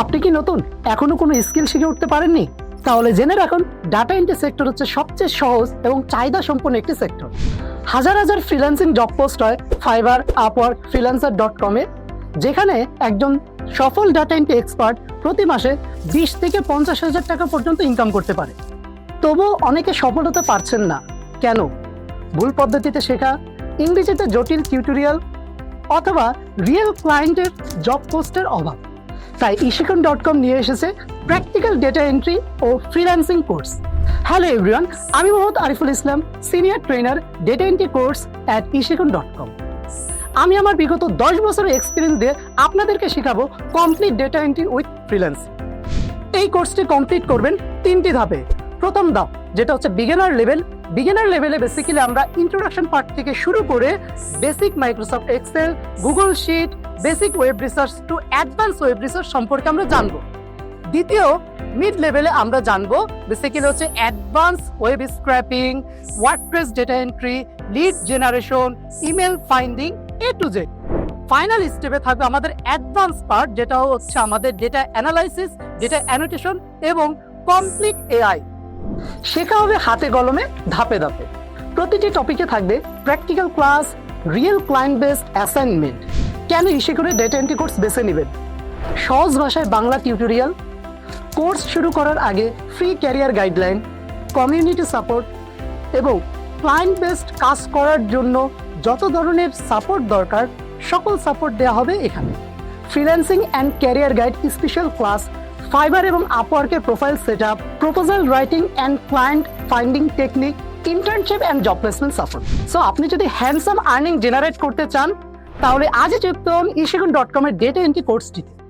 আপনি কি নতুন? এখনও কোনো স্কিল শিখে উঠতে পারেননি? তাহলে জেনে রাখুন ডাটা এন্ট্রি সেক্টর হচ্ছে সবচেয়ে সহজ এবং চাহিদা সম্পন্ন একটি সেক্টর হাজার হাজার ফ্রিল্যান্সিং জব পোস্ট হয় ফাইবার আপওয়ার্ক ফ্রিল্যান্সার ডট কমে যেখানে একজন সফল ডাটা এন্ট্রি এক্সপার্ট প্রতি মাসে বিশ থেকে পঞ্চাশ হাজার টাকা পর্যন্ত ইনকাম করতে পারে। তবুও অনেকে সফল হতে পারছেন না। কেন? ভুল পদ্ধতিতে শেখা, ইংরেজিতে জটিল টিউটোরিয়াল অথবা রিয়েল ক্লায়েন্টের জব পোস্টের অভাব। তাই ইশিকন ডট কম নিয়ে এসেছে প্র্যাকটিক্যাল ডেটা এন্ট্রি ও ফ্রিল্যান্সিং কোর্স হ্যালো এভরিওয়ান আমি Mohammad Ariful Islam senior trainer data entry course at Eshikhon dot com আমি আমার বিগত দশ বছরের এক্সপিরিয়েন্স দিয়ে আপনাদেরকে শেখাবো complete data entry with freelancing এই কোর্সটি কমপ্লিট করবেন তিনটি ধাপে। প্রথম ধাপ, যেটা হচ্ছে বিগিনার লেভেল বিগিনার লেভেলে বেসিক্যালি আমরা ইন্ট্রোডাকশন পার্ট থেকে শুরু করে basic Microsoft Excel Google sheet basic web research to advance web research সম্পর্কে আমরা জানব। দ্বিতীয় মিড লেভেলে আমরা জানব বেসিক্যালি হচ্ছে advance web scraping WordPress data entry lead generation email finding A to Z final স্টেপে থাকবে আমাদের অ্যাডভান্স পার্ট যেটা হচ্ছে আমাদের ডেটা অ্যানালাইসিস ডেটা অ্যানোটেশন এবং কমপ্লিট এআই শেখা হবে হাতে কলমে, ধাপে ধাপে। প্রতিটি টপিকে থাকবে practical class real client based assignment কেন ইসে করে ডেটা এন্ট্রি কোর্স বেছে নেবেন? সহজ ভাষায় বাংলা টিউটোরিয়াল কোর্স শুরু করার আগে free career guideline community support এবং ক্লায়েন্ট বেসড কাজ করার জন্য যত ধরনের সাপোর্ট দরকার, সকল সাপোর্ট দেওয়া হবে এখানে। Freelancing and career guide special class Fiverr এবং আপওয়ার্কের profile set up proposal writing and client finding technique internship and job placement support so আপনি যদি হ্যান্ডসাম আর্নিং জেনারেট করতে চান তাহলে আজই যুক্ত ইসেগুন ডট কমের ডেটা এন্ট্রি কোর্সটিতে